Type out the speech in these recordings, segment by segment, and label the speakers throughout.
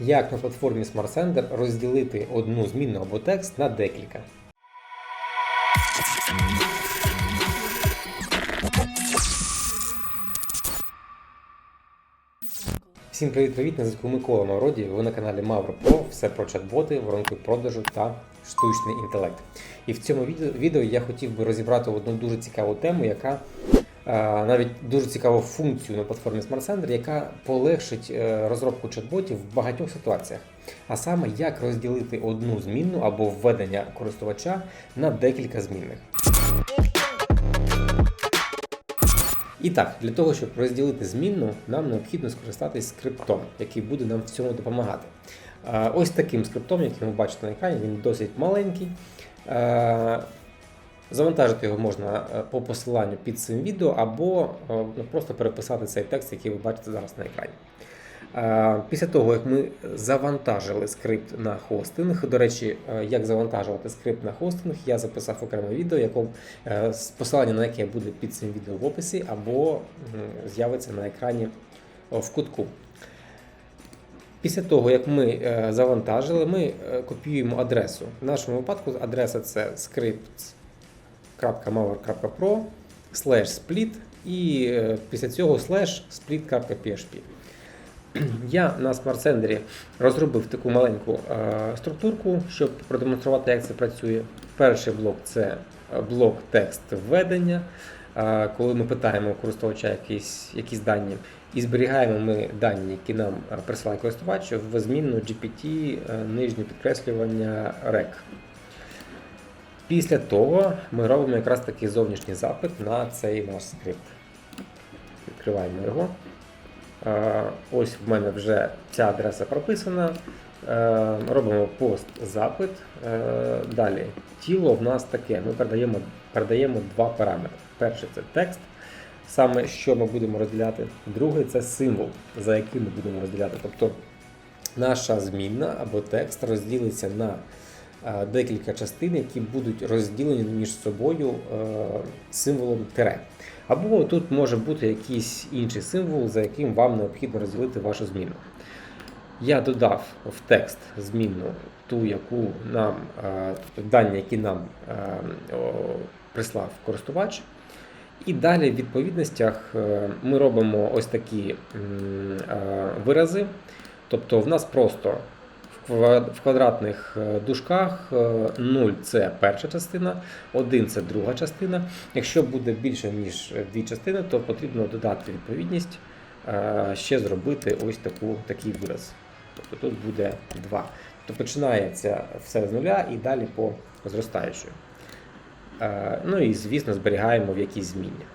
Speaker 1: Як на платформі SmartSender розділити одну змінну або текст на декілька. Всім привіт-привіт! На зв'язку Микола Мавроді. Ви на каналі Мавро Про. Все про чат-боти, воронки продажу та штучний інтелект. І в цьому відео, я хотів би розібрати одну дуже цікаву тему, яка навіть дуже цікаву функцію на платформі SmartSender, яка полегшить е, розробку чат-ботів в багатьох ситуаціях. А саме, як розділити одну змінну або введення користувача на декілька змінних. І так, для того, щоб розділити змінну, нам необхідно скористатись скриптом, який буде нам в цьому допомагати. Ось таким скриптом, який ви бачите на екрані, він досить маленький. Завантажити його можна е, по посиланню під цим відео, або е, ну, просто переписати цей текст, який ви бачите зараз на екрані. Е, Після того, як ми завантажили скрипт на хостинг, до речі, як завантажувати скрипт на хостинг, я записав окреме відео, якому посилання на яке буде під цим відео в описі, або з'явиться на екрані в кутку. Після того, як ми завантажили, ми копіюємо адресу. В нашому випадку адреса це script.maver.pro slash split і е, після цього slash split.php. Я на смарт-сендері розробив таку маленьку е, структурку, щоб продемонструвати, як це працює. Перший блок це блок текст введення. Е, коли ми питаємо користувача якісь, якісь дані, і зберігаємо ми дані, які нам е, присилає користувач, в змінну GPT е, нижнє підкреслювання REC. Після того ми робимо якраз такий зовнішній запит на цей наш скрипт. Відкриваємо його. Ось в мене вже ця адреса прописана. Е, Робимо пост-запит. Е, Далі тіло в нас таке. Ми передаємо, передаємо два параметри. Перший це текст, саме що ми будемо розділяти. Другий це символ, за яким ми будемо розділяти. Тобто наша змінна або текст розділиться на декілька частин, які будуть розділені між собою е, символом тире. Або тут може бути якийсь інший символ, за яким вам необхідно розділити вашу зміну. Я додав в текст змінну ту, яку нам е, дані, які нам е, прислав користувач. І далі в відповідностях е, ми робимо ось такі е, вирази. Тобто в нас просто в квадратних е, дужках 0 це перша частина, 1 це друга частина. Якщо буде більше, ніж дві частини, то потрібно додати відповідність, е, ще зробити ось таку, такий вираз. Тобто тут буде 2. Тобто починається все з нуля і далі по зростаючої. Е, Ну і, звісно, зберігаємо в якійсь зміні.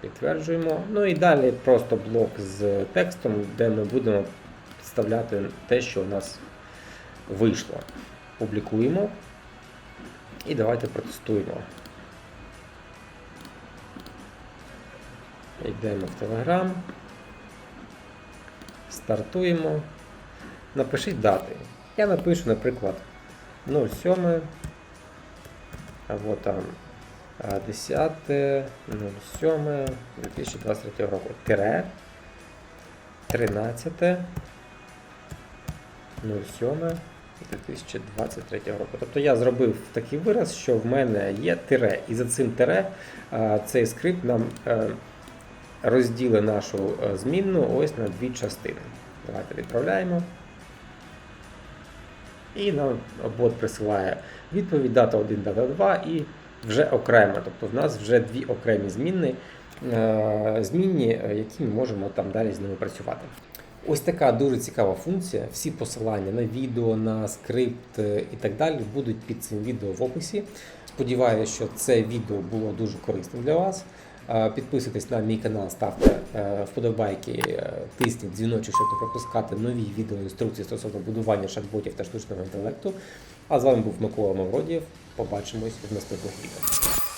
Speaker 1: Підтверджуємо. Ну і далі просто блок з текстом, де ми будемо вставляти те, що у нас вийшло. Публікуємо. І давайте протестуємо. Йдемо в Telegram. Стартуємо. Напишіть дати. Я напишу, наприклад, 07 або там а, 10 07 2023 року. Тире 13 07 2023 року. Тобто я зробив такий вираз, що в мене є тире, і за цим тире цей скрипт нам е, розділить нашу е, змінну ось на дві частини. Давайте відправляємо. І нам бот присилає відповідь дата 1, дата 2 і вже окремо. Тобто в нас вже дві окремі е, змінні, які ми можемо там далі з ними працювати. Ось така дуже цікава функція. Всі посилання на відео, на скрипт е, і так далі будуть під цим відео в описі. Сподіваюся, що це відео було дуже корисним для вас. Е, Підписуйтесь на мій канал, ставте е, вподобайки, тисніть дзвіночок, щоб не пропускати нові відеоінструкції стосовно будування шатботів та штучного інтелекту. А з вами був Микола Мавродієв. Побачимось в наступних відео.